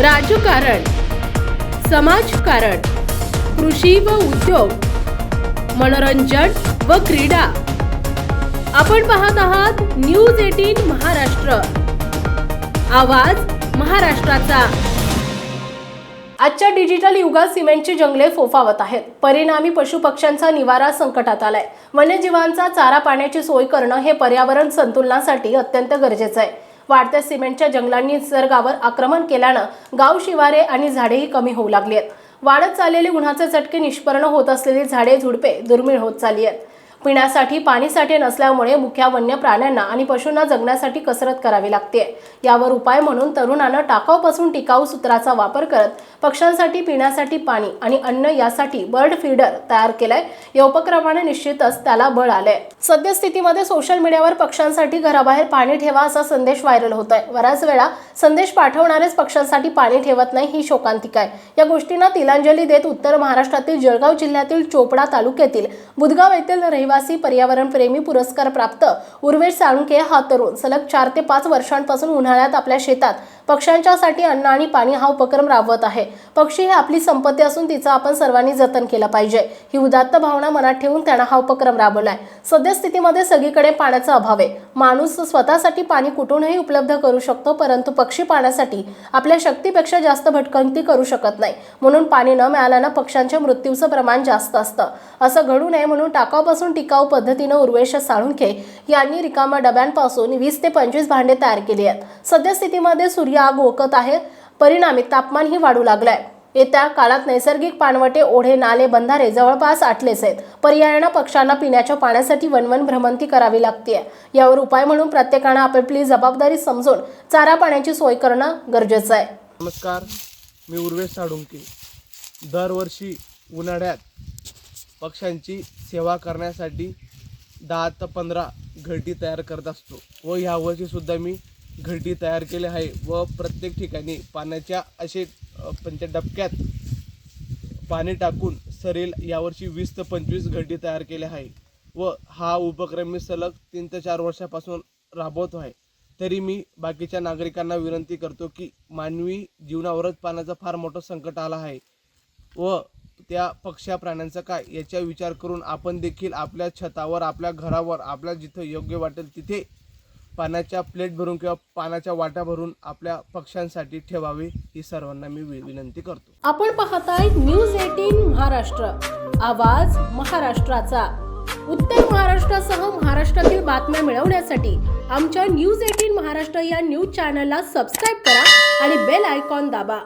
राजकारण समाजकारण कृषी व उद्योग मनोरंजन व क्रीडा. आपण पाहत आहात न्यूज एटीन महाराष्ट्र. आवाज महाराष्ट्राचा. आजच्या डिजिटल युगात सिमेंटची जंगले फोफावत आहेत. परिणामी पशुपक्ष्यांचा निवारा संकटात आलाय. वन्यजीवांचा चारा पाण्याची सोय करणं हे पर्यावरण संतुलनासाठी अत्यंत गरजेचं आहे. वाढत्या सिमेंटच्या जंगलांनी निसर्गावर आक्रमण केल्यानं गाव शिवारे आणि झाडेही कमी होऊ लागली आहेत. वाढत चाललेले उन्हाचे चटके निष्पर्ण होत असलेली झाडे झुडपे दुर्मिळ होत चालली आहेत. पिण्यासाठी पाणीसाठी नसल्यामुळे मुख्या वन्य प्राण्यांना आणि पशूंना जगण्यासाठी कसरत करावी लागते. यावर उपाय म्हणून तरुणानं टाकाऊपासून टिकाऊ सूत्राचा वापर करत पक्ष्यांसाठी पिण्यासाठी पाणी आणि अन्न यासाठी बर्ड फीडर तयार केलंय. या उपक्रमाने निश्चितच त्याला बळ आलंय. सद्यस्थितीमध्ये सोशल मीडियावर पक्ष्यांसाठी घराबाहेर पाणी ठेवा असा संदेश व्हायरल होत आहे बऱ्याच वेळा संदेश पाठवणारेच पक्ष्यांसाठी पाणी ठेवत नाही ही शोकांतिका आहे. या गोष्टींना तिलांजली देत उत्तर महाराष्ट्रातील जळगाव जिल्ह्यातील चोपडा तालुक्यातील बुधगाव येथील रहिवासी पर्यावरण प्रेमी पुरस्कार प्राप्त. उर्वेश साळुंके हा तरुण सलग चार ते पाच वर्षांपासून उन्हाळ्यात आपल्या शेतात पक्ष्यांच्यासाठी अन्न आणि पाणी हा उपक्रम राबवत आहे. पक्षी ही आपली संपत्ती असून तिचं आपण सर्वांनी जतन केलं पाहिजे. ही उदात्त भावना मनात ठेवून त्यांना हा उपक्रम राबवलाय. सद्यस्थितीमध्ये सगळीकडे पाण्याचा अभाव आहे. माणूस स्वतःसाठी पाणी कुठूनही उपलब्ध करू शकतो परंतु पक्षी पाण्यासाठी आपल्या शक्तीपेक्षा जास्त भटकंती करू शकत नाही. म्हणून पाणी न मिळाल्यानं पक्ष्यांच्या मृत्यूचं प्रमाण जास्त असतं. असं घडू नये म्हणून टाकाऊपासून टिकाऊ पद्धतीनं उर्वेश साळुंखे यांनी रिकाम्या डब्यांपासून वीस ते पंचवीस भांडे तयार केली आहेत. सद्यस्थितीमध्ये सूर्य आग ओकत आहे. परिणामी तापमानही वाढू लागलंय. येत्या काळात नैसर्गिक पाणवटे ओढे नाले बंधारे जवळपास आटलेच आहेत. पर्यायानं पक्ष्यांना पिण्याच्या पाण्यासाठी वनवन भ्रमंती करावी लागते यावर उपाय म्हणून प्रत्येकानं आपली जबाबदारी समजून चारा पाण्याची सोय करणं गरजेचं आहे. नमस्कार मी उर्वेश साळुंके. दरवर्षी उन्हाळ्यात पक्ष्यांची सेवा करण्यासाठी दहा ते पंधरा घरटी तयार करत असतो. व यावर्षीसुद्धा मी घरटी तयार केले आहे व प्रत्येक ठिकाणी पाण्याच्या असे पंच्या डबक्यात पाणी टाकून सरेल यावर्षी वीस ते पंचवीस घरटी तयार केल्या आहे व हा उपक्रम मी सलग तीन ते चार वर्षापासून राबवतो आहे. तरी मी बाकीच्या नागरिकांना विनंती करतो की मानवी जीवनावरच पाण्याचा फार मोठं संकट आला आहे व त्या पक्ष्या प्राण्यांचा काय याचा विचार करून आपण देखील आपल्या छतावर आपल्या घरावर आपल्या जिथं योग्य वाटेल तिथे पाण्याच्या प्लेट भरून किंवा पाण्याच्या वाटा भरून आपल्या पक्ष्यांसाठी ठेवावी ही सर्वांना मी विनंती करतो. आपण पाहताय न्यूज एटीन महाराष्ट्र. आवाज महाराष्ट्राचा. उत्तर महाराष्ट्रासह महाराष्ट्रातील बातम्या मिळवण्यासाठी आमच्या न्यूज एटीन महाराष्ट्र या न्यूज चॅनलला सबस्क्राईब करा आणि बेल आयकॉन दाबा.